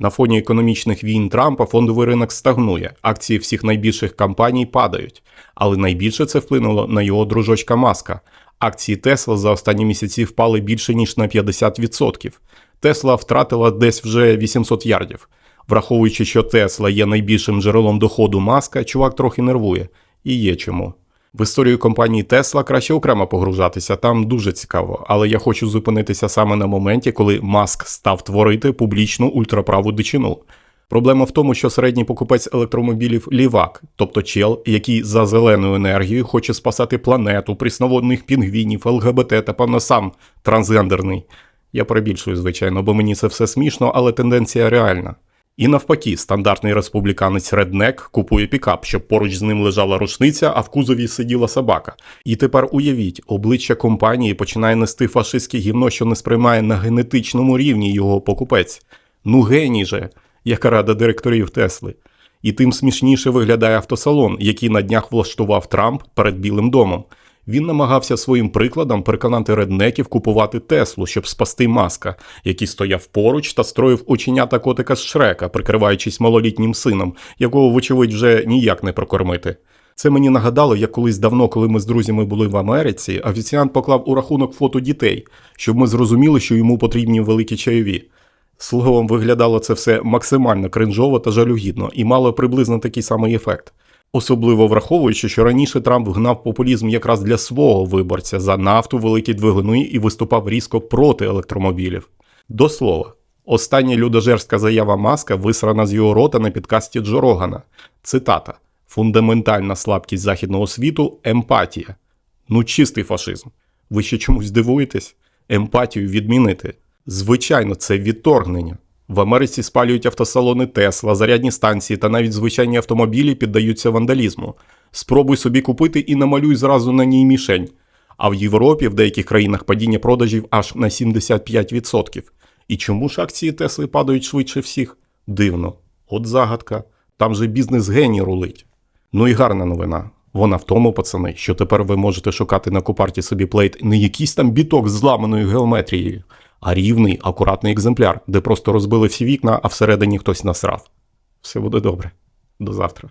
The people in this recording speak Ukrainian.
На фоні економічних війн Трампа фондовий ринок стагнує, акції всіх найбільших компаній падають, але найбільше це вплинуло на його дружочка Маска. Акції Тесла за останні місяці впали більше ніж на 50%. Тесла втратила десь вже 800 ярдів. Враховуючи, що Тесла є найбільшим джерелом доходу Маска, чувак трохи нервує. І є чому. В історію компанії Тесла краще окремо погружатися, там дуже цікаво, але я хочу зупинитися саме на моменті, коли Маск став творити публічну ультраправу дичину. Проблема в тому, що середній покупець електромобілів лівак, тобто чел, який за зеленою енергією хоче спасати планету, прісноводних пінгвінів, ЛГБТ та певно сам трансгендерний. Я перебільшую, звичайно, бо мені це все смішно, але тенденція реальна. І навпаки, стандартний республіканець Реднек купує пікап, щоб поруч з ним лежала рушниця, а в кузові сиділа собака. І тепер уявіть, обличчя компанії починає нести фашистське гівно, що не сприймає на генетичному рівні його покупець. Ну геній же, яка рада директорів Тесли. І тим смішніше виглядає автосалон, який на днях влаштував Трамп перед Білим домом. Він намагався своїм прикладом переконати реднеків купувати Теслу, щоб спасти маска, який стояв поруч та строїв оченята котика з Шрека, прикриваючись малолітнім сином, якого, вочевидь, вже ніяк не прокормити. Це мені нагадало, як колись давно, коли ми з друзями були в Америці, офіціант поклав у рахунок фото дітей, щоб ми зрозуміли, що йому потрібні великі чайові. Словом, виглядало це все максимально кринжово та жалюгідно і мало приблизно такий самий ефект. Особливо враховуючи, що раніше Трамп гнав популізм якраз для свого виборця за нафту, великі двигуни і виступав різко проти електромобілів. До слова, остання людожерська заява Маска висрана з його рота на підкасті Джо Рогана. Цитата: Фундаментальна слабкість західного світу емпатія. Ну, чистий фашизм. Ви ще чомусь дивуєтесь? Емпатію відмінити. Звичайно, це відторгнення. В Америці спалюють автосалони Тесла, зарядні станції та навіть звичайні автомобілі піддаються вандалізму. Спробуй собі купити і намалюй зразу на ній мішень. А в Європі в деяких країнах падіння продажів аж на 75%. І чому ж акції Тесли падають швидше всіх? Дивно. От загадка. Там же бізнес геній рулить. Ну і гарна новина. Вона в тому, пацани, що тепер ви можете шукати на купарті собі плейт не якийсь там біток з зламаною геометрією, а рівний, акуратний екземпляр, де просто розбили всі вікна, а всередині хтось насрав. Все буде добре. До завтра.